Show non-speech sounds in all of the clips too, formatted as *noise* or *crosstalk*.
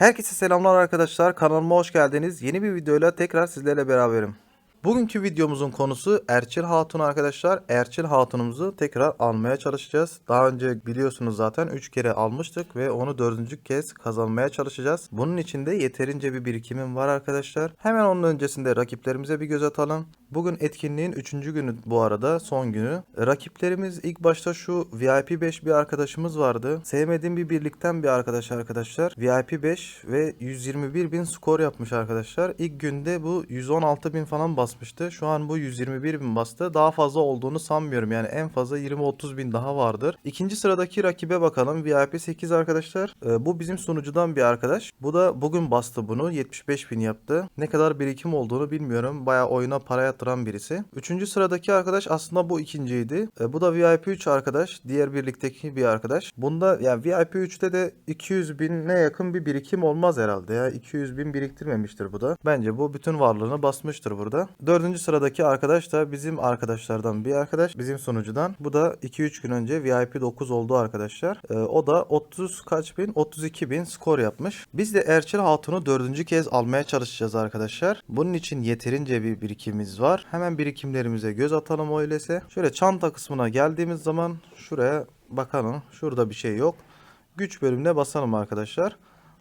Herkese selamlar arkadaşlar. Kanalıma hoş geldiniz. Yeni bir videoyla tekrar sizlerle beraberim. Bugünkü videomuzun konusu Erçil Hatun arkadaşlar. Erçil Hatun'umuzu tekrar almaya çalışacağız. Daha önce biliyorsunuz zaten 3 kere almıştık ve onu dördüncü kez kazanmaya çalışacağız. Bunun için de yeterince bir birikimim var arkadaşlar. Hemen onun öncesinde rakiplerimize bir göz atalım. Bugün etkinliğin 3. günü bu arada son günü. Rakiplerimiz ilk başta şu VIP 5 bir arkadaşımız vardı. Sevmediğim bir birlikten bir arkadaş arkadaşlar. VIP 5 ve 121 bin skor yapmış arkadaşlar. İlk günde bu 116 bin falan basmıştı. Şu an bu 121 bin bastı. Daha fazla olduğunu sanmıyorum. Yani en fazla 20-30 bin daha vardır. İkinci sıradaki rakibe bakalım. VIP 8 arkadaşlar. Ee, bu bizim sunucudan bir arkadaş. Bu da bugün bastı bunu. 75 bin yaptı. Ne kadar birikim olduğunu bilmiyorum. Bayağı oyuna para yatıran birisi. Üçüncü sıradaki arkadaş aslında bu ikinciydi. Ee, bu da VIP 3 arkadaş. Diğer birlikteki bir arkadaş. Bunda yani VIP 3'te de 200 bine yakın bir birikim olmaz herhalde ya. 200 bin biriktirmemiştir bu da. Bence bu bütün varlığını basmıştır burada. Dördüncü sıradaki arkadaş da bizim arkadaşlardan bir arkadaş. Bizim sunucudan. Bu da 2-3 gün önce VIP 9 oldu arkadaşlar. Ee, o da 30 kaç bin? 32 bin skor yapmış. Biz de Erçel Hatun'u dördüncü kez almaya çalışacağız arkadaşlar. Bunun için yeterince bir birikimimiz var. Hemen birikimlerimize göz atalım öyleyse. Şöyle çanta kısmına geldiğimiz zaman şuraya bakalım. Şurada bir şey yok. Güç bölümüne basalım arkadaşlar.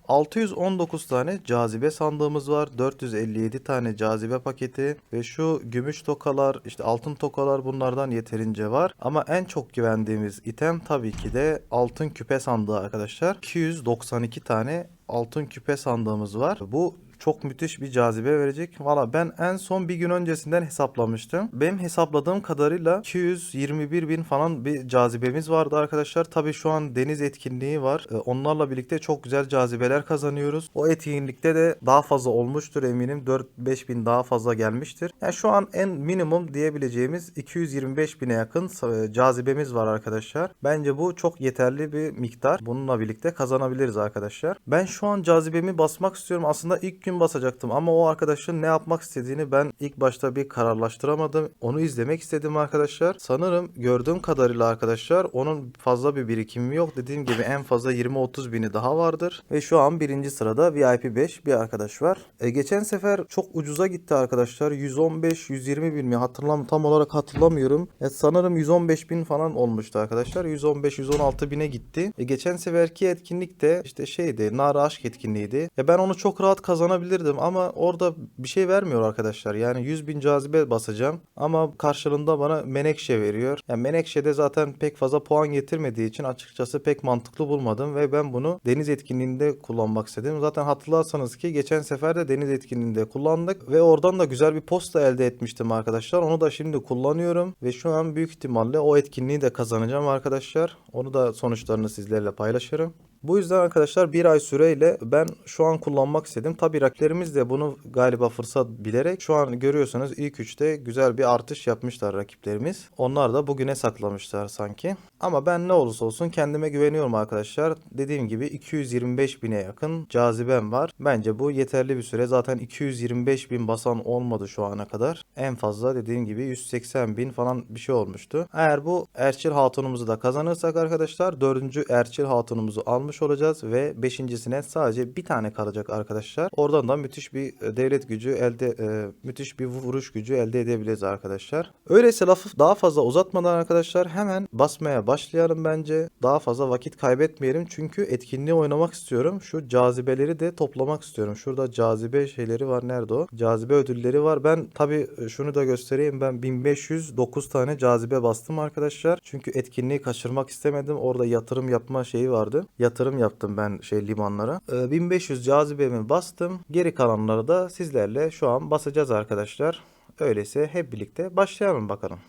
619 tane cazibe sandığımız var. 457 tane cazibe paketi ve şu gümüş tokalar, işte altın tokalar bunlardan yeterince var. Ama en çok güvendiğimiz item tabii ki de altın küpe sandığı arkadaşlar. 292 tane altın küpe sandığımız var. Bu çok müthiş bir cazibe verecek. Valla ben en son bir gün öncesinden hesaplamıştım. Benim hesapladığım kadarıyla 221 bin falan bir cazibemiz vardı arkadaşlar. Tabii şu an deniz etkinliği var. Ee, Onlarla birlikte çok güzel cazibeler kazanıyoruz. O etkinlikte de daha fazla olmuştur eminim. 4-5 bin daha fazla gelmiştir. Yani şu an en minimum diyebileceğimiz 225 bine yakın e, cazibemiz var arkadaşlar. Bence bu çok yeterli bir miktar. Bununla birlikte kazanabiliriz arkadaşlar. Ben şu an cazibemi basmak istiyorum. Aslında ilk gün basacaktım ama o arkadaşın ne yapmak istediğini ben ilk başta bir kararlaştıramadım. Onu izlemek istedim arkadaşlar. Sanırım gördüğüm kadarıyla arkadaşlar onun fazla bir birikimi yok. Dediğim gibi en fazla 20-30 bini daha vardır. Ve şu an birinci sırada VIP 5 bir arkadaş var. E, geçen sefer çok ucuza gitti arkadaşlar. 115-120 bin mi hatırlam tam olarak hatırlamıyorum. E, sanırım 115 bin falan olmuştu arkadaşlar. 115-116 bine gitti. E, geçen seferki etkinlik de işte şeydi Nara Aşk etkinliğiydi. Ya ben onu çok rahat kazanabilirdim ama orada bir şey vermiyor arkadaşlar. Yani 100 bin cazibe basacağım ama karşılığında bana menekşe veriyor. Yani menekşe de zaten pek fazla puan getirmediği için açıkçası pek mantıklı bulmadım ve ben bunu deniz etkinliğinde kullanmak istedim. Zaten hatırlarsanız ki geçen sefer de deniz etkinliğinde kullandık ve oradan da güzel bir posta elde etmiştim arkadaşlar. Onu da şimdi kullanıyorum ve şu an büyük ihtimalle o etkinliği de kazanacağım arkadaşlar. Onu da sonuçlarını sizlerle paylaşırım. Bu yüzden arkadaşlar bir ay süreyle ben şu an kullanmak istedim. Tabi rakiplerimiz de bunu galiba fırsat bilerek şu an görüyorsunuz ilk üçte güzel bir artış yapmışlar rakiplerimiz. Onlar da bugüne saklamışlar sanki. Ama ben ne olursa olsun kendime güveniyorum arkadaşlar. Dediğim gibi 225 bine yakın cazibem var. Bence bu yeterli bir süre. Zaten 225 bin basan olmadı şu ana kadar. En fazla dediğim gibi 180 bin falan bir şey olmuştu. Eğer bu Erçil Hatun'umuzu da kazanırsak arkadaşlar dördüncü Erçil Hatun'umuzu almış olacağız ve beşincisine sadece bir tane kalacak arkadaşlar. Oradan da müthiş bir e, devlet gücü elde e, müthiş bir vuruş gücü elde edebiliriz arkadaşlar. Öyleyse lafı daha fazla uzatmadan arkadaşlar hemen basmaya başlayalım bence. Daha fazla vakit kaybetmeyelim çünkü etkinliği oynamak istiyorum. Şu cazibeleri de toplamak istiyorum. Şurada cazibe şeyleri var. Nerede o? Cazibe ödülleri var. Ben tabi şunu da göstereyim. Ben 1509 tane cazibe bastım arkadaşlar. Çünkü etkinliği kaçırmak istemedim. Orada yatırım yapma şeyi vardı. Yatırım yaptım ben şey limanlara. Ee, 1500 cazibemi bastım. Geri kalanları da sizlerle şu an basacağız arkadaşlar. Öyleyse hep birlikte başlayalım bakalım.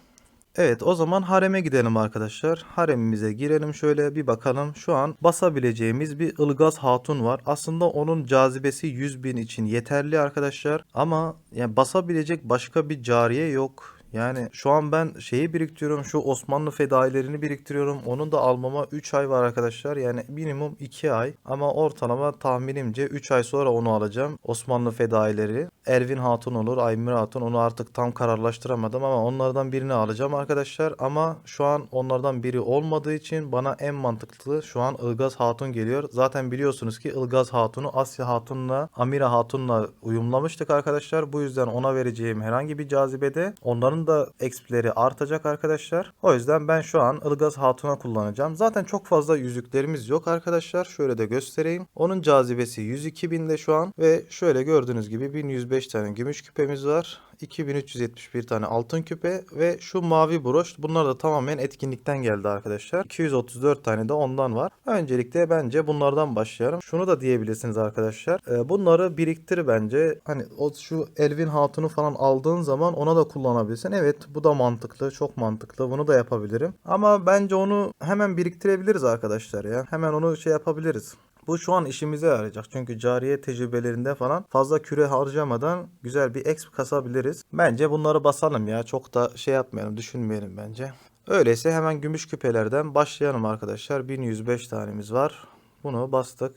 Evet o zaman hareme gidelim arkadaşlar. Haremimize girelim şöyle bir bakalım. Şu an basabileceğimiz bir ılgaz hatun var. Aslında onun cazibesi 100 bin için yeterli arkadaşlar. Ama yani basabilecek başka bir cariye yok. Yani şu an ben şeyi biriktiriyorum. Şu Osmanlı fedailerini biriktiriyorum. Onun da almama 3 ay var arkadaşlar. Yani minimum 2 ay. Ama ortalama tahminimce 3 ay sonra onu alacağım. Osmanlı fedaileri. Ervin Hatun olur, Aymir Hatun. Onu artık tam kararlaştıramadım ama onlardan birini alacağım arkadaşlar. Ama şu an onlardan biri olmadığı için bana en mantıklı şu an Ilgaz Hatun geliyor. Zaten biliyorsunuz ki Ilgaz Hatun'u Asya Hatun'la Amira Hatun'la uyumlamıştık arkadaşlar. Bu yüzden ona vereceğim herhangi bir cazibede onların da XP'leri artacak arkadaşlar. O yüzden ben şu an Ilgaz Hatun'a kullanacağım. Zaten çok fazla yüzüklerimiz yok arkadaşlar. Şöyle de göstereyim. Onun cazibesi 102 binde şu an ve şöyle gördüğünüz gibi 1105 tane gümüş küpemiz var. 2371 tane altın küpe ve şu mavi broş bunlar da tamamen etkinlikten geldi arkadaşlar. 234 tane de ondan var. Öncelikle bence bunlardan başlayalım. Şunu da diyebilirsiniz arkadaşlar. Ee, bunları biriktir bence. Hani o şu Elvin Hatun'u falan aldığın zaman ona da kullanabilirsin. Evet bu da mantıklı. Çok mantıklı. Bunu da yapabilirim. Ama bence onu hemen biriktirebiliriz arkadaşlar ya. Hemen onu şey yapabiliriz. Bu şu an işimize yarayacak. Çünkü cariye tecrübelerinde falan fazla küre harcamadan güzel bir exp kasabiliriz. Bence bunları basalım ya. Çok da şey yapmayalım, düşünmeyelim bence. Öyleyse hemen gümüş küpelerden başlayalım arkadaşlar. 1105 tanemiz var. Bunu bastık.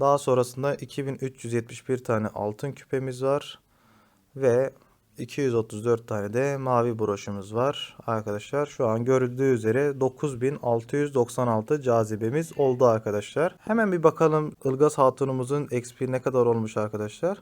Daha sonrasında 2371 tane altın küpemiz var. Ve 234 tane de mavi broşumuz var arkadaşlar. Şu an görüldüğü üzere 9696 cazibemiz oldu arkadaşlar. Hemen bir bakalım Ilgaz Hatun'umuzun XP ne kadar olmuş arkadaşlar.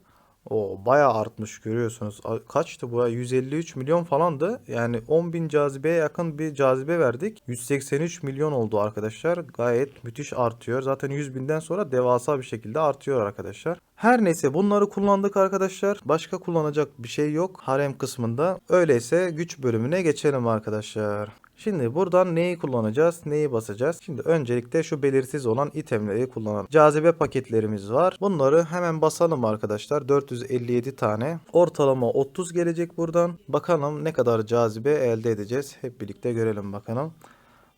O bayağı artmış görüyorsunuz. Kaçtı bu ya? 153 milyon falandı. Yani 10 bin cazibeye yakın bir cazibe verdik. 183 milyon oldu arkadaşlar. Gayet müthiş artıyor. Zaten 100 binden sonra devasa bir şekilde artıyor arkadaşlar. Her neyse bunları kullandık arkadaşlar. Başka kullanacak bir şey yok harem kısmında. Öyleyse güç bölümüne geçelim arkadaşlar. Şimdi buradan neyi kullanacağız, neyi basacağız? Şimdi öncelikle şu belirsiz olan itemleri kullanalım. Cazibe paketlerimiz var. Bunları hemen basalım arkadaşlar. 457 tane. Ortalama 30 gelecek buradan. Bakalım ne kadar cazibe elde edeceğiz. Hep birlikte görelim bakalım.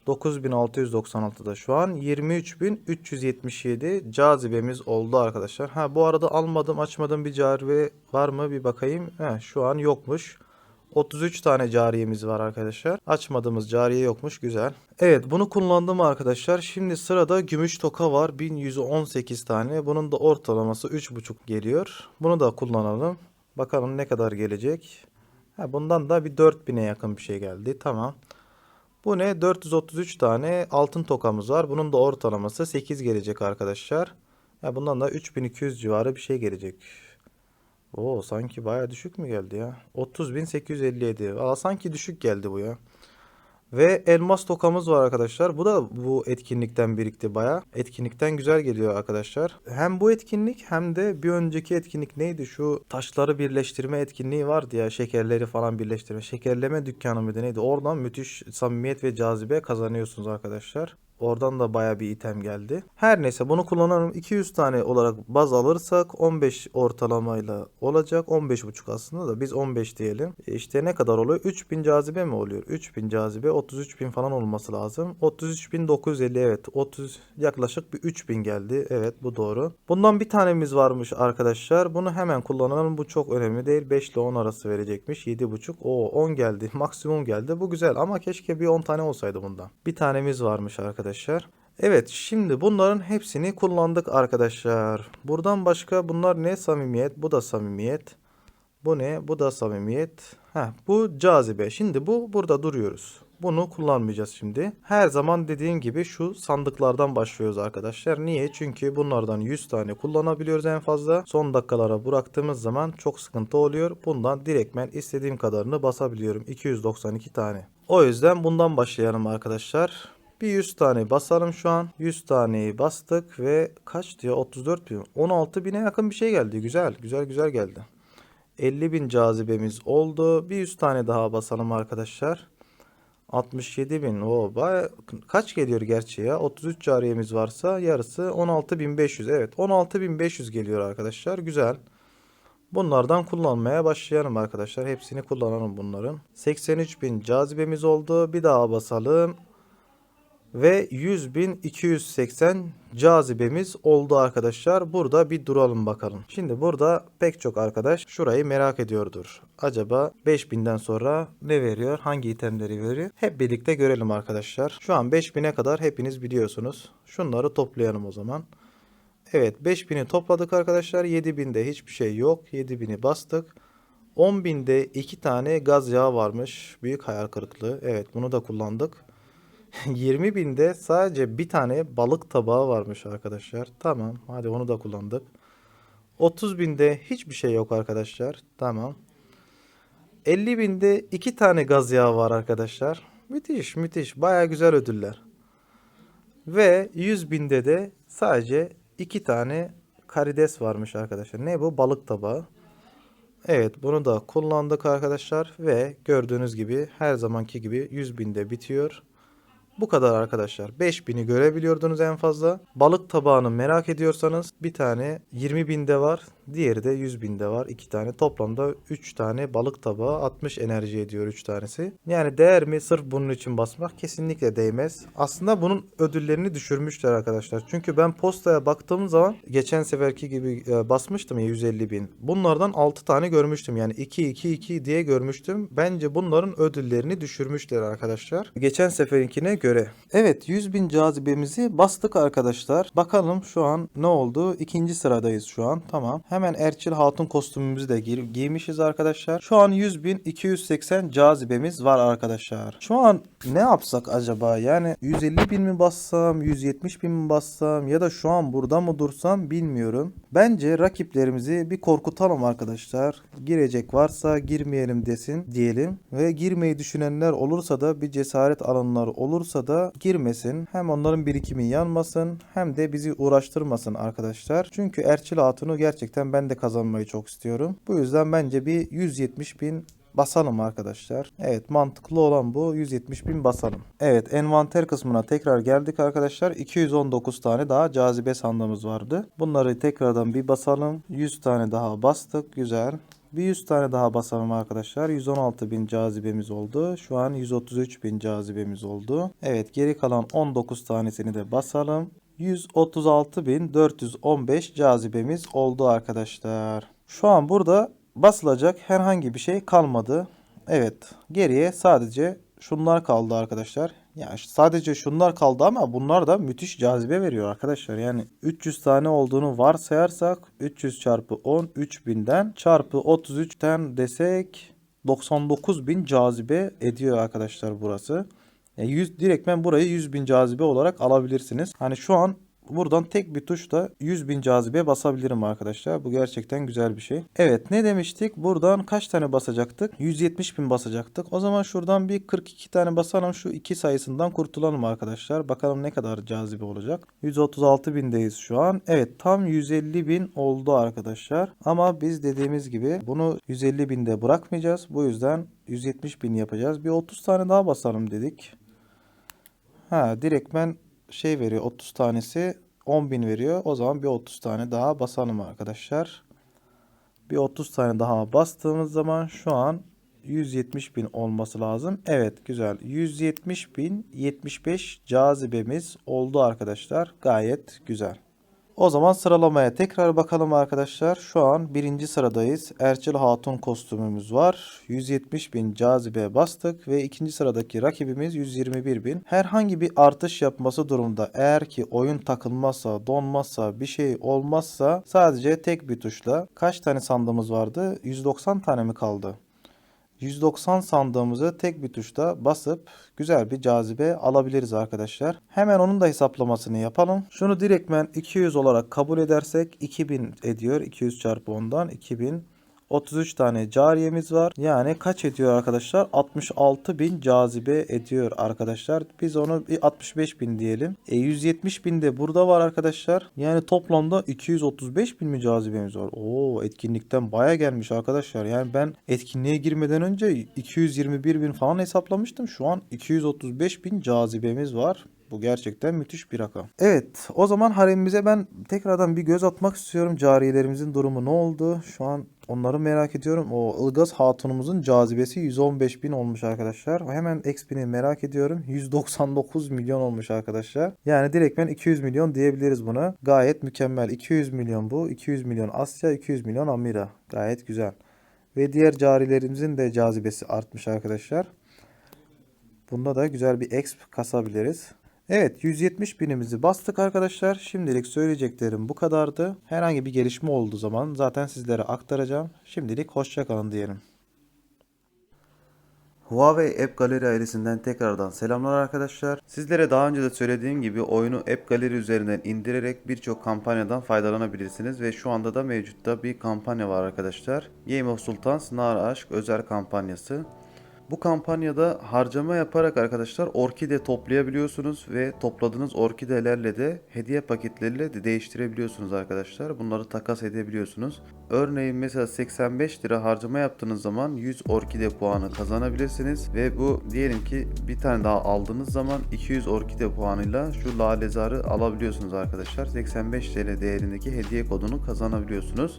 9696'da şu an 23377 cazibemiz oldu arkadaşlar. Ha bu arada almadım açmadım bir cazibe var mı bir bakayım. He, şu an yokmuş. 33 tane cariyemiz var arkadaşlar. Açmadığımız cariye yokmuş. Güzel. Evet bunu kullandım arkadaşlar. Şimdi sırada gümüş toka var. 1118 tane. Bunun da ortalaması 3.5 geliyor. Bunu da kullanalım. Bakalım ne kadar gelecek. Ha, bundan da bir 4000'e yakın bir şey geldi. Tamam. Bu ne? 433 tane altın tokamız var. Bunun da ortalaması 8 gelecek arkadaşlar. Ya bundan da 3200 civarı bir şey gelecek. Oo sanki baya düşük mü geldi ya? 30.857. Valla sanki düşük geldi bu ya. Ve elmas tokamız var arkadaşlar. Bu da bu etkinlikten birikti baya. Etkinlikten güzel geliyor arkadaşlar. Hem bu etkinlik hem de bir önceki etkinlik neydi? Şu taşları birleştirme etkinliği vardı ya. Şekerleri falan birleştirme. Şekerleme dükkanı mıydı neydi? Oradan müthiş samimiyet ve cazibe kazanıyorsunuz arkadaşlar. Oradan da baya bir item geldi. Her neyse bunu kullanalım. 200 tane olarak baz alırsak 15 ortalamayla olacak. 15.5 aslında da biz 15 diyelim. E işte ne kadar oluyor? 3000 cazibe mi oluyor? 3000 cazibe 33.000 falan olması lazım. 33.950 evet. 30 yaklaşık bir 3000 geldi. Evet bu doğru. Bundan bir tanemiz varmış arkadaşlar. Bunu hemen kullanalım. Bu çok önemli değil. 5 ile 10 arası verecekmiş. 7.5. Oo 10 geldi. *laughs* Maksimum geldi. Bu güzel ama keşke bir 10 tane olsaydı bundan. Bir tanemiz varmış arkadaşlar. Evet şimdi bunların hepsini kullandık arkadaşlar. Buradan başka bunlar ne? Samimiyet. Bu da samimiyet. Bu ne? Bu da samimiyet. Heh, bu cazibe. Şimdi bu burada duruyoruz. Bunu kullanmayacağız şimdi. Her zaman dediğim gibi şu sandıklardan başlıyoruz arkadaşlar. Niye? Çünkü bunlardan 100 tane kullanabiliyoruz en fazla. Son dakikalara bıraktığımız zaman çok sıkıntı oluyor. Bundan direktmen istediğim kadarını basabiliyorum. 292 tane. O yüzden bundan başlayalım arkadaşlar. Bir 100 tane basalım şu an. 100 taneyi bastık ve kaç diyor 34 bin. 16 bine yakın bir şey geldi. Güzel güzel güzel geldi. 50 bin cazibemiz oldu. Bir 100 tane daha basalım arkadaşlar. 67 bin. O baya kaç geliyor gerçi ya? 33 cariyemiz varsa yarısı 16.500. Evet 16.500 geliyor arkadaşlar. Güzel. Bunlardan kullanmaya başlayalım arkadaşlar. Hepsini kullanalım bunların. 83 bin cazibemiz oldu. Bir daha basalım. Ve 100.280 cazibemiz oldu arkadaşlar. Burada bir duralım bakalım. Şimdi burada pek çok arkadaş şurayı merak ediyordur. Acaba 5000'den sonra ne veriyor? Hangi itemleri veriyor? Hep birlikte görelim arkadaşlar. Şu an 5000'e kadar hepiniz biliyorsunuz. Şunları toplayalım o zaman. Evet 5000'i topladık arkadaşlar. 7000'de hiçbir şey yok. 7000'i bastık. 10.000'de 2 tane gaz yağı varmış. Büyük hayal kırıklığı. Evet bunu da kullandık. 20.000'de sadece bir tane balık tabağı varmış arkadaşlar. Tamam hadi onu da kullandık. 30.000'de hiçbir şey yok arkadaşlar. Tamam. 50.000'de 2 tane gaz yağı var arkadaşlar. Müthiş müthiş. Baya güzel ödüller. Ve 100.000'de de sadece 2 tane karides varmış arkadaşlar. Ne bu? Balık tabağı. Evet bunu da kullandık arkadaşlar ve gördüğünüz gibi her zamanki gibi 100 binde bitiyor. Bu kadar arkadaşlar. 5000'i görebiliyordunuz en fazla. Balık tabağını merak ediyorsanız bir tane 20 binde var. Diğeri de 100 binde var. 2 tane. Toplamda 3 tane balık tabağı 60 enerji ediyor 3 tanesi. Yani değer mi sırf bunun için basmak? Kesinlikle değmez. Aslında bunun ödüllerini düşürmüşler arkadaşlar. Çünkü ben postaya baktığım zaman geçen seferki gibi e, basmıştım ya 150 bin. Bunlardan 6 tane görmüştüm. Yani 2 2 2 diye görmüştüm. Bence bunların ödüllerini düşürmüşler arkadaşlar. Geçen seferinkine göre. Evet 100 bin cazibemizi bastık arkadaşlar. Bakalım şu an ne oldu? İkinci sıradayız şu an. Tamam. Hemen Erçil Hatun kostümümüzü de giy- giymişiz arkadaşlar. Şu an 100 bin 280 cazibemiz var arkadaşlar. Şu an ne yapsak acaba? Yani 150 bin mi bassam? 170 bin mi bassam? Ya da şu an burada mı dursam bilmiyorum. Bence rakiplerimizi bir korkutalım arkadaşlar. Girecek varsa girmeyelim desin diyelim. Ve girmeyi düşünenler olursa da bir cesaret alanlar olursa da girmesin. Hem onların birikimi yanmasın hem de bizi uğraştırmasın arkadaşlar. Çünkü Erçil Hatun'u gerçekten ben de kazanmayı çok istiyorum. Bu yüzden bence bir 170 bin basalım arkadaşlar. Evet mantıklı olan bu 170 bin basalım. Evet envanter kısmına tekrar geldik arkadaşlar. 219 tane daha cazibe sandığımız vardı. Bunları tekrardan bir basalım. 100 tane daha bastık. Güzel. Bir 100 tane daha basalım arkadaşlar. 116 bin cazibemiz oldu. Şu an 133 bin cazibemiz oldu. Evet geri kalan 19 tanesini de basalım. 136.415 cazibemiz oldu arkadaşlar. Şu an burada basılacak herhangi bir şey kalmadı. Evet geriye sadece şunlar kaldı arkadaşlar. Ya sadece şunlar kaldı ama bunlar da müthiş cazibe veriyor arkadaşlar. Yani 300 tane olduğunu varsayarsak 300 çarpı 10 3000'den çarpı 33'ten desek 99.000 cazibe ediyor arkadaşlar burası. Yani 100, direktmen burayı 100 bin cazibe olarak alabilirsiniz. Hani şu an buradan tek bir tuşla 100 bin cazibe basabilirim arkadaşlar. Bu gerçekten güzel bir şey. Evet ne demiştik? Buradan kaç tane basacaktık? 170 bin basacaktık. O zaman şuradan bir 42 tane basalım. Şu iki sayısından kurtulalım arkadaşlar. Bakalım ne kadar cazibe olacak. 136 bindeyiz şu an. Evet tam 150 bin oldu arkadaşlar. Ama biz dediğimiz gibi bunu 150 binde bırakmayacağız. Bu yüzden 170 bin yapacağız. Bir 30 tane daha basalım dedik. Ha direktmen şey veriyor 30 tanesi 10 bin veriyor. O zaman bir 30 tane daha basalım arkadaşlar. Bir 30 tane daha bastığımız zaman şu an 170 bin olması lazım. Evet güzel. 170 bin 75 cazibemiz oldu arkadaşlar. Gayet güzel. O zaman sıralamaya tekrar bakalım arkadaşlar. Şu an birinci sıradayız. Erçil Hatun kostümümüz var. 170 bin cazibe bastık ve ikinci sıradaki rakibimiz 121 bin. Herhangi bir artış yapması durumda eğer ki oyun takılmazsa, donmazsa, bir şey olmazsa sadece tek bir tuşla kaç tane sandığımız vardı? 190 tane mi kaldı? 190 sandığımızı tek bir tuşta basıp güzel bir cazibe alabiliriz arkadaşlar. Hemen onun da hesaplamasını yapalım. Şunu direktmen 200 olarak kabul edersek 2000 ediyor. 200 çarpı 10'dan 2000. 33 tane cariyemiz var. Yani kaç ediyor arkadaşlar? 66 bin cazibe ediyor arkadaşlar. Biz onu bir 65 bin diyelim. E 170 bin de burada var arkadaşlar. Yani toplamda 235 bin mi cazibemiz var? Oo etkinlikten baya gelmiş arkadaşlar. Yani ben etkinliğe girmeden önce 221 bin falan hesaplamıştım. Şu an 235 bin cazibemiz var. Bu gerçekten müthiş bir rakam. Evet o zaman haremimize ben tekrardan bir göz atmak istiyorum. Cariyelerimizin durumu ne oldu? Şu an onları merak ediyorum. O Ilgaz Hatun'umuzun cazibesi 115 bin olmuş arkadaşlar. Hemen XP'ni merak ediyorum. 199 milyon olmuş arkadaşlar. Yani direktmen 200 milyon diyebiliriz buna. Gayet mükemmel. 200 milyon bu. 200 milyon Asya, 200 milyon Amira. Gayet güzel. Ve diğer carilerimizin de cazibesi artmış arkadaşlar. Bunda da güzel bir exp kasabiliriz. Evet 170 binimizi bastık arkadaşlar. Şimdilik söyleyeceklerim bu kadardı. Herhangi bir gelişme olduğu zaman zaten sizlere aktaracağım. Şimdilik hoşçakalın diyelim. Huawei App Gallery ailesinden tekrardan selamlar arkadaşlar. Sizlere daha önce de söylediğim gibi oyunu App Gallery üzerinden indirerek birçok kampanyadan faydalanabilirsiniz ve şu anda da mevcutta bir kampanya var arkadaşlar. Game of Sultans Nar Aşk özel kampanyası. Bu kampanyada harcama yaparak arkadaşlar orkide toplayabiliyorsunuz ve topladığınız orkidelerle de hediye paketleriyle de değiştirebiliyorsunuz arkadaşlar. Bunları takas edebiliyorsunuz. Örneğin mesela 85 lira harcama yaptığınız zaman 100 orkide puanı kazanabilirsiniz ve bu diyelim ki bir tane daha aldığınız zaman 200 orkide puanıyla şu lalezarı alabiliyorsunuz arkadaşlar. 85 TL değerindeki hediye kodunu kazanabiliyorsunuz.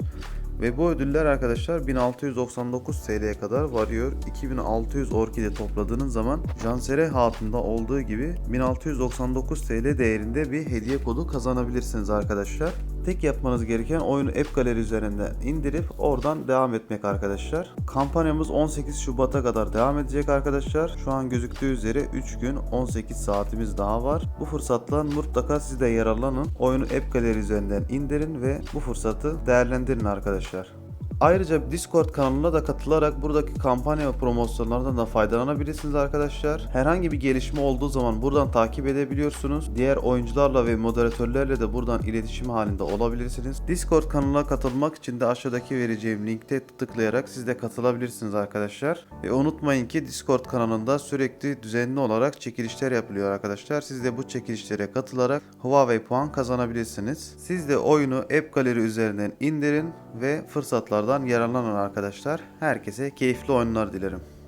Ve bu ödüller arkadaşlar 1699 TL'ye kadar varıyor. 2600 orkide topladığınız zaman Jansere Hatun'da olduğu gibi 1699 TL değerinde bir hediye kodu kazanabilirsiniz arkadaşlar. Tek yapmanız gereken oyunu App Gallery üzerinden indirip oradan devam etmek arkadaşlar. Kampanyamız 18 Şubat'a kadar devam edecek arkadaşlar. Şu an gözüktüğü üzere 3 gün 18 saatimiz daha var. Bu fırsatla mutlaka siz de yararlanın. Oyunu App Gallery üzerinden indirin ve bu fırsatı değerlendirin arkadaşlar. Ayrıca Discord kanalına da katılarak buradaki kampanya ve promosyonlardan da faydalanabilirsiniz arkadaşlar. Herhangi bir gelişme olduğu zaman buradan takip edebiliyorsunuz. Diğer oyuncularla ve moderatörlerle de buradan iletişim halinde olabilirsiniz. Discord kanalına katılmak için de aşağıdaki vereceğim linkte tıklayarak siz de katılabilirsiniz arkadaşlar. Ve unutmayın ki Discord kanalında sürekli düzenli olarak çekilişler yapılıyor arkadaşlar. Siz de bu çekilişlere katılarak Huawei puan kazanabilirsiniz. Siz de oyunu App Gallery üzerinden indirin ve fırsatlardan yararlanın arkadaşlar. Herkese keyifli oyunlar dilerim.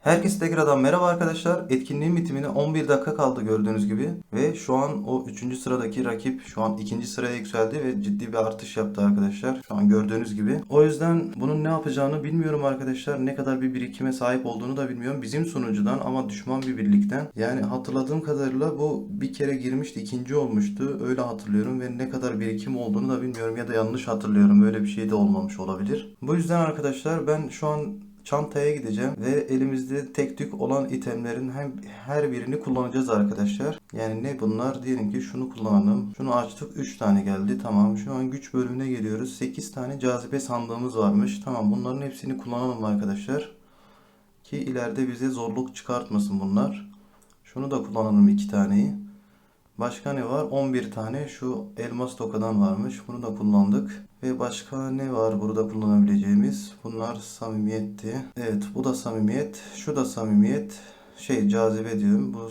Herkese tekrardan merhaba arkadaşlar. Etkinliğin bitimine 11 dakika kaldı gördüğünüz gibi. Ve şu an o 3. sıradaki rakip şu an 2. sıraya yükseldi ve ciddi bir artış yaptı arkadaşlar. Şu an gördüğünüz gibi. O yüzden bunun ne yapacağını bilmiyorum arkadaşlar. Ne kadar bir birikime sahip olduğunu da bilmiyorum. Bizim sunucudan ama düşman bir birlikten. Yani hatırladığım kadarıyla bu bir kere girmişti. ikinci olmuştu. Öyle hatırlıyorum ve ne kadar birikim olduğunu da bilmiyorum ya da yanlış hatırlıyorum. Böyle bir şey de olmamış olabilir. Bu yüzden arkadaşlar ben şu an çantaya gideceğim ve elimizde tek tük olan itemlerin hem her birini kullanacağız arkadaşlar. Yani ne bunlar? Diyelim ki şunu kullanalım. Şunu açtık 3 tane geldi. Tamam. Şu an güç bölümüne geliyoruz. 8 tane cazibe sandığımız varmış. Tamam bunların hepsini kullanalım arkadaşlar. Ki ileride bize zorluk çıkartmasın bunlar. Şunu da kullanalım 2 taneyi. Başka ne var? 11 tane şu elmas tokadan varmış. Bunu da kullandık. Ve başka ne var burada kullanabileceğimiz? Bunlar samimiyetti. Evet bu da samimiyet. Şu da samimiyet. Şey cazibe diyorum. Bu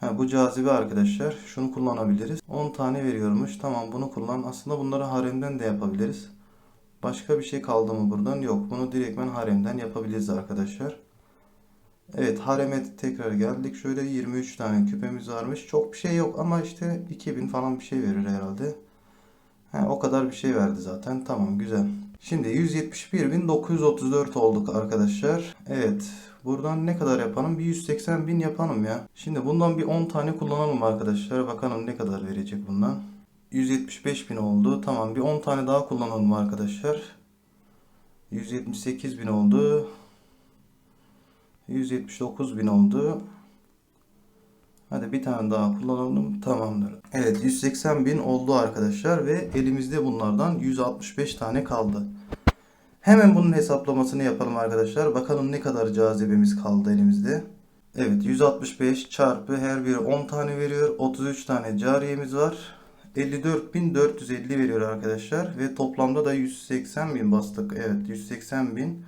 Ha, bu cazibe arkadaşlar. Şunu kullanabiliriz. 10 tane veriyormuş. Tamam bunu kullan. Aslında bunları haremden de yapabiliriz. Başka bir şey kaldı mı buradan? Yok. Bunu direktmen haremden yapabiliriz arkadaşlar. Evet hareme tekrar geldik. Şöyle 23 tane küpemiz varmış. Çok bir şey yok ama işte 2000 falan bir şey verir herhalde. He, o kadar bir şey verdi zaten. Tamam güzel. Şimdi 171.934 olduk arkadaşlar. Evet. Buradan ne kadar yapalım? Bir 180.000 yapalım ya. Şimdi bundan bir 10 tane kullanalım arkadaşlar. Bakalım ne kadar verecek bundan. 175.000 oldu. Tamam bir 10 tane daha kullanalım arkadaşlar. 178.000 oldu. 179.000 oldu. Hadi bir tane daha kullanalım. Tamamdır. Evet 180 bin oldu arkadaşlar ve elimizde bunlardan 165 tane kaldı. Hemen bunun hesaplamasını yapalım arkadaşlar. Bakalım ne kadar cazibemiz kaldı elimizde. Evet 165 çarpı her biri 10 tane veriyor. 33 tane cariyemiz var. 54.450 veriyor arkadaşlar. Ve toplamda da 180 bin bastık. Evet 180 bin.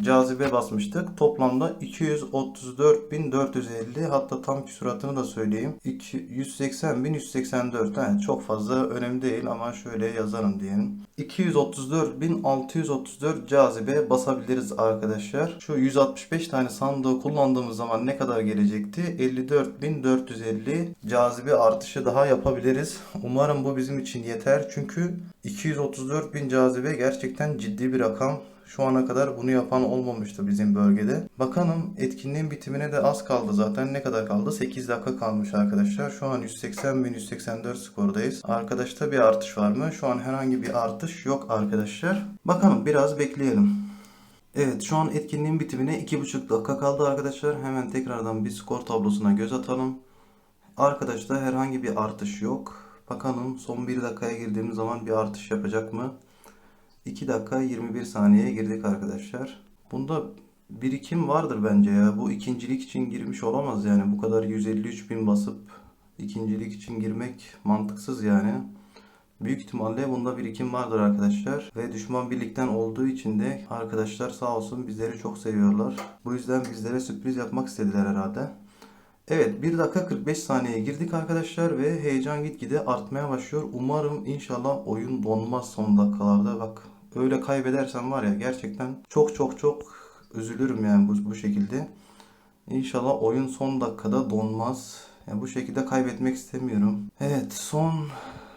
Cazibe basmıştık. Toplamda 234.450 hatta tam küsuratını da söyleyeyim. 180.184 yani çok fazla önemli değil ama şöyle yazalım diyelim. 234.634 cazibe basabiliriz arkadaşlar. Şu 165 tane sandığı kullandığımız zaman ne kadar gelecekti? 54.450 cazibe artışı daha yapabiliriz. Umarım bu bizim için yeter. Çünkü 234.000 cazibe gerçekten ciddi bir rakam. Şu ana kadar bunu yapan olmamıştı bizim bölgede. Bakalım etkinliğin bitimine de az kaldı zaten. Ne kadar kaldı? 8 dakika kalmış arkadaşlar. Şu an 180.184 skordayız. Arkadaşta bir artış var mı? Şu an herhangi bir artış yok arkadaşlar. Bakalım biraz bekleyelim. Evet şu an etkinliğin bitimine 2,5 dakika kaldı arkadaşlar. Hemen tekrardan bir skor tablosuna göz atalım. Arkadaşta herhangi bir artış yok. Bakalım son 1 dakikaya girdiğimiz zaman bir artış yapacak mı? 2 dakika 21 saniyeye girdik arkadaşlar. Bunda birikim vardır bence ya. Bu ikincilik için girmiş olamaz yani. Bu kadar 153 bin basıp ikincilik için girmek mantıksız yani. Büyük ihtimalle bunda birikim vardır arkadaşlar. Ve düşman birlikten olduğu için de arkadaşlar sağ olsun bizleri çok seviyorlar. Bu yüzden bizlere sürpriz yapmak istediler herhalde. Evet 1 dakika 45 saniyeye girdik arkadaşlar ve heyecan gitgide artmaya başlıyor. Umarım inşallah oyun donmaz son dakikalarda. Bak öyle kaybedersem var ya gerçekten çok çok çok üzülürüm yani bu, bu şekilde. İnşallah oyun son dakikada donmaz. Yani bu şekilde kaybetmek istemiyorum. Evet son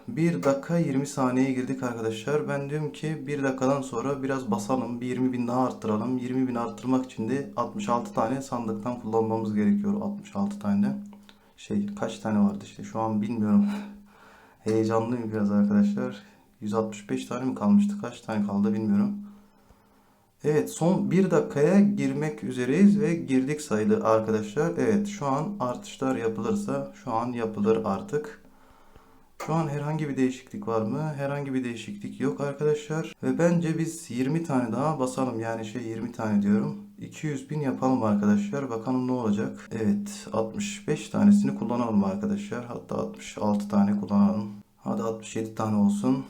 1 dakika 20 saniyeye girdik arkadaşlar. Ben diyorum ki 1 dakikadan sonra biraz basalım. Bir 20 bin daha arttıralım. 20 bin arttırmak için de 66 tane sandıktan kullanmamız gerekiyor. 66 tane. Şey kaç tane vardı işte şu an bilmiyorum. *laughs* Heyecanlıyım biraz arkadaşlar. 165 tane mi kalmıştı? Kaç tane kaldı bilmiyorum. Evet son 1 dakikaya girmek üzereyiz ve girdik sayılı arkadaşlar. Evet şu an artışlar yapılırsa şu an yapılır artık. Şu an herhangi bir değişiklik var mı? Herhangi bir değişiklik yok arkadaşlar. Ve bence biz 20 tane daha basalım. Yani şey 20 tane diyorum. 200 bin yapalım arkadaşlar. Bakalım ne olacak. Evet 65 tanesini kullanalım arkadaşlar. Hatta 66 tane kullanalım. Hadi 67 tane olsun.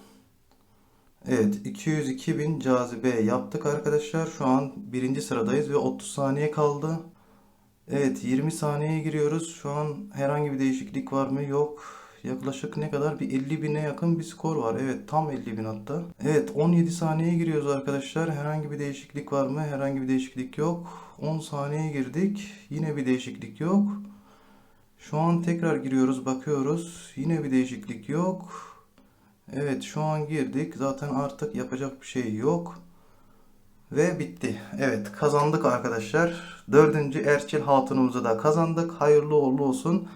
Evet 202 bin cazibe yaptık arkadaşlar. Şu an birinci sıradayız ve 30 saniye kaldı. Evet 20 saniyeye giriyoruz. Şu an herhangi bir değişiklik var mı? Yok. Yaklaşık ne kadar? Bir 50 bine yakın bir skor var. Evet tam 50 bin hatta. Evet 17 saniyeye giriyoruz arkadaşlar. Herhangi bir değişiklik var mı? Herhangi bir değişiklik yok. 10 saniyeye girdik. Yine bir değişiklik yok. Şu an tekrar giriyoruz bakıyoruz. Yine bir değişiklik yok. Evet şu an girdik. Zaten artık yapacak bir şey yok. Ve bitti. Evet kazandık arkadaşlar. Dördüncü Erçil Hatunumuzu da kazandık. Hayırlı uğurlu olsun.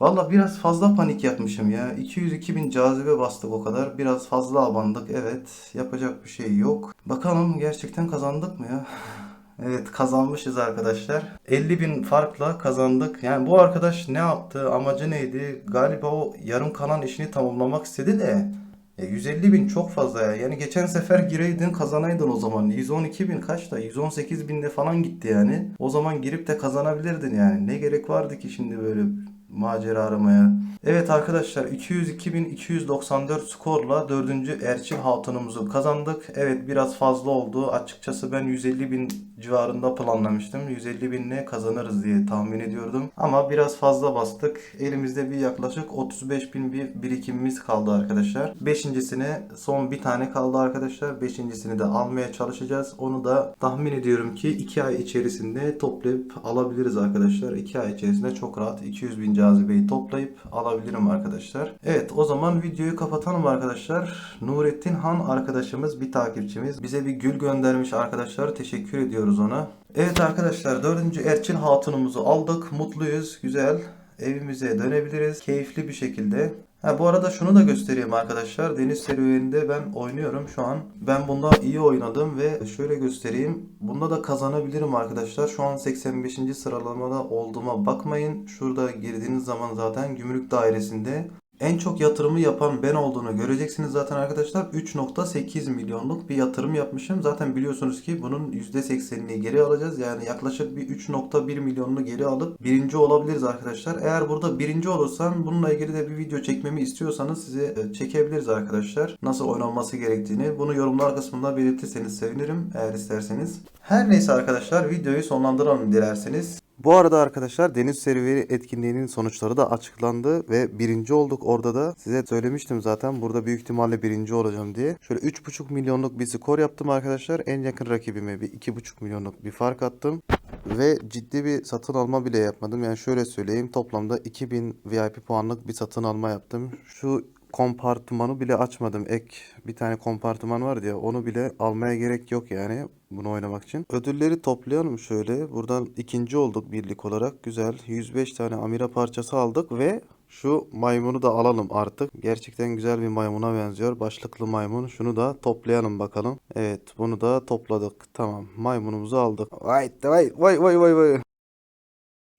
Valla biraz fazla panik yapmışım ya. 202 bin cazibe bastık o kadar. Biraz fazla abandık. Evet yapacak bir şey yok. Bakalım gerçekten kazandık mı ya? Evet kazanmışız arkadaşlar. 50 bin farkla kazandık. Yani bu arkadaş ne yaptı? Amacı neydi? Galiba o yarım kalan işini tamamlamak istedi de. Ya 150 bin çok fazla ya. Yani geçen sefer gireydin kazanaydın o zaman. 112 bin kaçta? 118 binde falan gitti yani. O zaman girip de kazanabilirdin yani. Ne gerek vardı ki şimdi böyle macera aramaya. Evet arkadaşlar 202.294 skorla 4. Erçil Hatunumuzu kazandık. Evet biraz fazla oldu. Açıkçası ben 150.000 civarında planlamıştım. 150.000'le kazanırız diye tahmin ediyordum. Ama biraz fazla bastık. Elimizde bir yaklaşık 35.000 bir birikimimiz kaldı arkadaşlar. Beşincisine son bir tane kaldı arkadaşlar. Beşincisini de almaya çalışacağız. Onu da tahmin ediyorum ki 2 ay içerisinde toplayıp alabiliriz arkadaşlar. 2 ay içerisinde çok rahat 200.000 cazibeyi toplayıp alabilirim arkadaşlar. Evet o zaman videoyu kapatalım arkadaşlar. Nurettin Han arkadaşımız bir takipçimiz. Bize bir gül göndermiş arkadaşlar. Teşekkür ediyoruz ona. Evet arkadaşlar 4. Erçin Hatunumuzu aldık. Mutluyuz. Güzel. Evimize dönebiliriz. Keyifli bir şekilde. Ha, bu arada şunu da göstereyim arkadaşlar. Deniz serüveninde ben oynuyorum şu an. Ben bunda iyi oynadım ve şöyle göstereyim. Bunda da kazanabilirim arkadaşlar. Şu an 85. sıralamada olduğuma bakmayın. Şurada girdiğiniz zaman zaten gümrük dairesinde En çok yatırımı yapan ben olduğunu göreceksiniz zaten arkadaşlar. 3.8 milyonluk bir yatırım yapmışım. Zaten biliyorsunuz ki bunun %80'ini geri alacağız. Yani yaklaşık bir 3.1 milyonunu geri alıp birinci olabiliriz arkadaşlar. Eğer burada birinci olursam bununla ilgili de bir video çekmemi istiyorsanız size çekebiliriz arkadaşlar. Nasıl oynanması gerektiğini. Bunu yorumlar kısmında belirtirseniz sevinirim eğer isterseniz. Her neyse arkadaşlar videoyu sonlandıralım dilerseniz. Bu arada arkadaşlar deniz serüveni etkinliğinin sonuçları da açıklandı ve birinci olduk orada da. Size söylemiştim zaten burada büyük ihtimalle birinci olacağım diye. Şöyle 3.5 milyonluk bir skor yaptım arkadaşlar. En yakın rakibime bir 2.5 milyonluk bir fark attım. Ve ciddi bir satın alma bile yapmadım. Yani şöyle söyleyeyim toplamda 2000 VIP puanlık bir satın alma yaptım. Şu kompartımanı bile açmadım. Ek bir tane kompartıman var ya onu bile almaya gerek yok yani bunu oynamak için. Ödülleri toplayalım şöyle. Buradan ikinci olduk birlik olarak. Güzel. 105 tane amira parçası aldık ve şu maymunu da alalım artık. Gerçekten güzel bir maymuna benziyor. Başlıklı maymun. Şunu da toplayalım bakalım. Evet bunu da topladık. Tamam maymunumuzu aldık. Vay vay vay vay vay vay.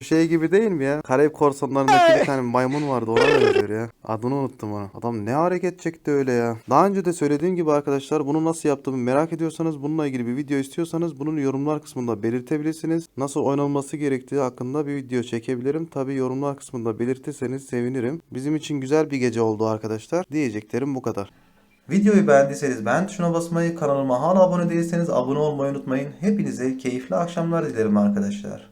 Şey gibi değil mi ya? Karayip korsanlarındaki bir tane maymun vardı ona benziyor ya. Adını unuttum onu. Adam ne hareket çekti öyle ya. Daha önce de söylediğim gibi arkadaşlar bunu nasıl yaptığımı merak ediyorsanız bununla ilgili bir video istiyorsanız bunun yorumlar kısmında belirtebilirsiniz. Nasıl oynanması gerektiği hakkında bir video çekebilirim. Tabi yorumlar kısmında belirtirseniz sevinirim. Bizim için güzel bir gece oldu arkadaşlar. Diyeceklerim bu kadar. Videoyu beğendiyseniz beğen tuşuna basmayı, kanalıma hala abone değilseniz abone olmayı unutmayın. Hepinize keyifli akşamlar dilerim arkadaşlar.